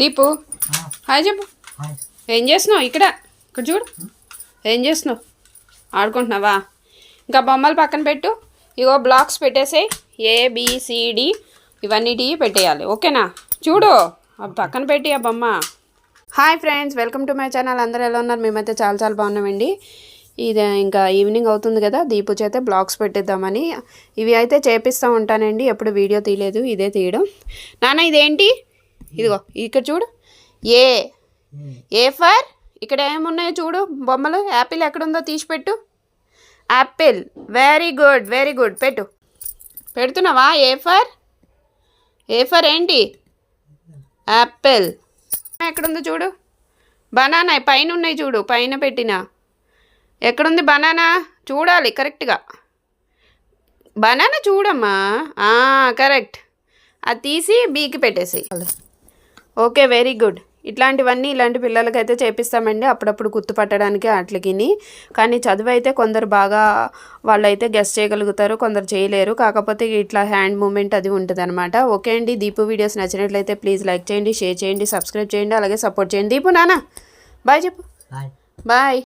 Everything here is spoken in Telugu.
దీపు. హాయ్ చెప్పు. ఏం చేస్తున్నావు? ఇక్కడ. ఇక్కడ చూడు. ఏం చేస్తున్నావు? ఆడుకుంటున్నావా? ఇంకా బొమ్మలు పక్కన పెట్టు. ఇగో బ్లాక్స్ పెట్టేసాయి. ఏబిసిడి ఇవన్నిటి పెట్టేయాలి. ఓకేనా? చూడు. అవి పక్కన పెట్టి ఆ బొమ్మ. Hi friends. Welcome to my channel. అందరూ ఎలా ఉన్నారు? మేమైతే చాలా చాలా బాగున్నామండి. ఇది ఇంకా ఈవినింగ్ అవుతుంది కదా. దీపు చేతే బ్లాగ్స్ పెట్టిద్దామని. ఇవి అయితే చేపిస్తూ ఉంటానండి. ఎప్పుడు వీడియో తీయలేదు. ఇదే తీయడం. నాన్న ఇదేంటి? ఇదిగో ఇక్కడ చూడు. ఏ. A for? ఇక్కడ ఏమున్నాయో చూడు. బొమ్మలు యాపిల్ ఎక్కడుందో తీసి పెట్టు apple. Very good very good. పెట్టు. పెడుతున్నావా? A for? ఏ ఫర్ ఏంటి? యాపిల్. ఎక్కడుందో చూడు. బనానా పైన ఉన్నాయి చూడు. పైన పెట్టిన. ఎక్కడుంది బనానా? చూడాలి కరెక్ట్గా. బనానా చూడమ్మా. కరెక్ట్. అది తీసి బీకి పెట్టేసి ఓకే వెరీ గుడ్. ఇట్లాంటివన్నీ ఇలాంటి పిల్లలకైతే చేపిస్తామండి. అప్పుడప్పుడు గుర్తుపట్టడానికి అట్లకిని కానీ చదువు అయితే కొందరు బాగా వాళ్ళైతే గెస్ట్ చేయగలుగుతారు కొందరు చేయలేరు. కాకపోతే ఇట్లా హ్యాండ్ మూమెంట్ అది ఉంటుంది అనమాట ఓకే అండి దీపు వీడియోస్ నచ్చినట్లయితే ప్లీజ్ లైక్ చేయండి షేర్ చేయండి సబ్స్క్రైబ్ చేయండి అలాగే సపోర్ట్ చేయండి. దీపు నాన్న బాయ్ చెప్పు. బాయ్.